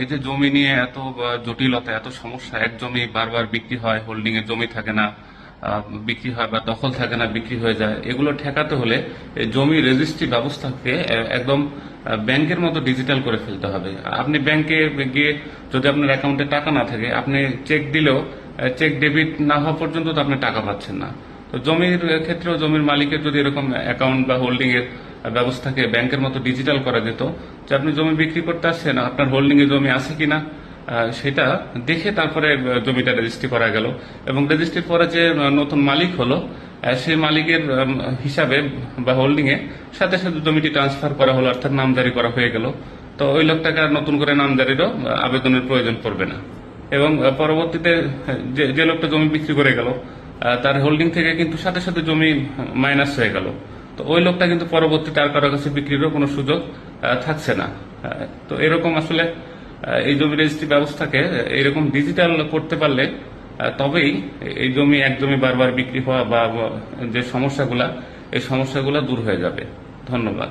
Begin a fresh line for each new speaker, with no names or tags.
এই যে জমি নিয়ে এত জটিলতা, এত সমস্যা, এক জমি বারবার বিক্রি হয় হোল্ডিং এর জমি থাকে না বিক্রি হয় বা দখল থাকে না, বিক্রি হয়ে যায়, এগুলো ঠেকাতে হলে জমি রেজিস্ট্রি ব্যবস্থাকে একদম ব্যাংকের মতো ডিজিটাল করে ফেলতে হবে। আপনি ব্যাংকে গিয়ে যদি আপনার অ্যাকাউন্টে টাকা না থাকে, আপনি চেক দিলেও চেক ডেবিট না হওয়া পর্যন্ত তো আপনি টাকা পাচ্ছেন না। তো জমির ক্ষেত্রেও জমির মালিকের যদি এরকম অ্যাকাউন্ট বা হোল্ডিং এর ব্যবস্থাকে ব্যাংকের মতো ডিজিটাল করা যেত, যে আপনি জমি বিক্রি করতে আসছেন, আপনার হোল্ডিং এ জমি আছে কিনা সেটা দেখে তারপরে জমিটা রেজিস্ট্রি করা গেল। এবং রেজিস্ট্রির পরে যে নতুন মালিক হলো সেই মালিকের হিসাবে বা হোল্ডিং এ সাথে সাথে জমিটি ট্রান্সফার করা হলো, অর্থাৎ নামদারি করা হয়ে গেল। তো ওই লোকটাকে আর নতুন করে নামদারিরও আবেদনের প্রয়োজন পড়বে না। এবং পরবর্তীতে, যে লোকটা জমি বিক্রি করে গেল তার হোল্ডিং থেকে কিন্তু সাথে সাথে জমি, মাইনাস হয়ে গেল। তো ওই লোকটা কিন্তু পরবর্তীতে আর কারোর কাছে বিক্রিরও কোনো সুযোগ থাকছে না। তো এরকম আসলে এই জমি রেজিস্ট্রি ব্যবস্থাকে এরকম ডিজিটাল করতে পারলে তবেই এই জমি এক জমি বারবার বিক্রি হওয়া বা বা যে সমস্যাগুলা, এই সমস্যাগুলা দূর হয়ে যাবে। ধন্যবাদ।